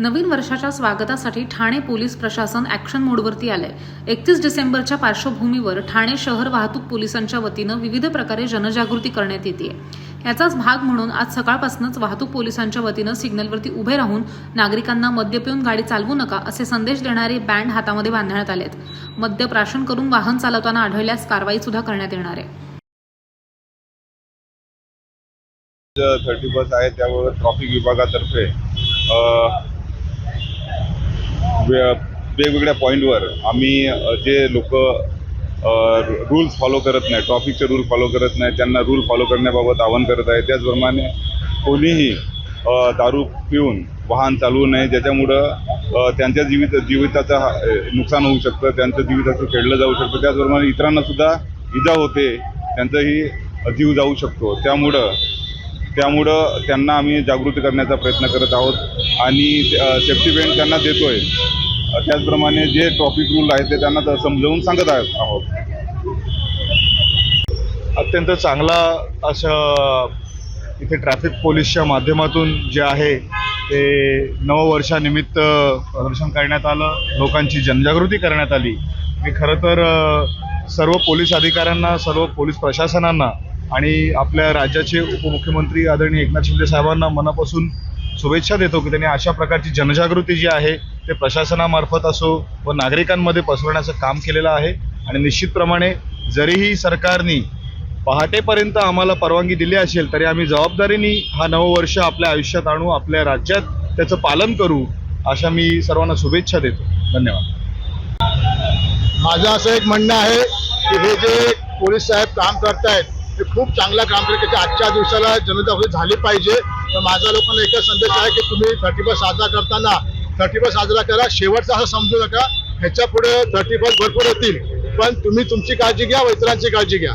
नवीन वर्षाच्या स्वागतासाठी ठाणे पोलीस प्रशासन ॲक्शन मोडवरती आलंय. एकतीस डिसेंबरच्या पार्श्वभूमीवर ठाणे शहर वाहतूक पोलिसांच्या वतीनं विविध प्रकारे जनजागृती करण्यात येते याचाच भाग म्हणून आज सकाळपासूनच वाहतूक पोलिसांच्या वतीनं सिग्नलवरती उभे राहून नागरिकांना मद्य पिऊन गाडी चालवू नका असे संदेश देणारे बँड हातामध्ये बांधण्यात आलेत. मद्य प्राशन करून वाहन चालवताना आढळल्यास कारवाई सुद्धा करण्यात येणार आहे. थर्टी बस आहे त्यामुळे ट्रॉफिक विभागातर्फे वे- वेगवेगळ्या पॉईंटवर आम्ही जे लोक रूल्स फॉलो करत नाही ट्रॉफिकचे रूल फॉलो करत नाही त्यांना रूल फॉलो करण्याबाबत आवाहन करत आहे त्याचप्रमाणे कोणीही दारू पिऊन वाहन चालवू नये ज्याच्यामुळं त्यांच्या जीवित जीविताचं नुकसान होऊ शकतं त्यांचं जीविताचं खेळलं जाऊ शकतं त्याचप्रमाणे इतरांनासुद्धा इजा होते त्यांचाही जीव जाऊ शकतो. त्यामुळं त्यामुळं त्यांना आम्ही जागृती करण्याचा प्रयत्न करत आहोत आणि सेफ्टी बेल्ट त्यांना देतोय. आहे त्याचप्रमाणे जे ट्रॉफिक रूल आहेत ते त्यांना त- समजावून सांगत आहोत. अत्यंत चांगला असं इथे ट्रॅफिक पोलीसच्या माध्यमातून जे आहे ते नववर्षानिमित्त प्रदर्शन करण्यात आलं लोकांची जनजागृती करण्यात आली. मी खरं तर सर्व पोलीस अधिकाऱ्यांना सर्व पोलीस प्रशासनांना आणि आपल्या राज्याचे उपमुख्यमंत्री आदरणीय एकनाथ शिंदे साहेबांना मनापासून शुभेच्छा देतो की त्यांनी अशा प्रकारची जनजागृती जी आहे ते प्रशासनामार्फत असो व नागरिकांमध्ये पसरवण्याचं काम केलेलं आहे. आणि निश्चितप्रमाणे जरीही सरकारने पहाटेपर्यंत आम्हाला परवानगी दिली असेल तरी आम्ही जबाबदारीने हा नववर्ष आपल्या आयुष्यात आणू आपल्या राज्यात त्याचं पालन करू अशा मी सर्वांना शुभेच्छा देतो. धन्यवाद. माझं असं एक म्हणणं आहे की हे जे पोलीस साहेब काम करतायत ते खूप चांगलं काम करेल त्याच्या आजच्या दिवसाला जनजागृती झाली पाहिजे. तर माझा लोकांना एकच संदेश आहे की तुम्ही थर्टी फर्स्ट साजरा करताना थर्टी फर्स्ट साजरा करा. शेवटचा असं समजू नका. ह्याच्या पुढे थर्टी फर्स्ट भरपूर येतील. पण तुम्ही तुमची काळजी घ्या व इतरांची काळजी घ्या.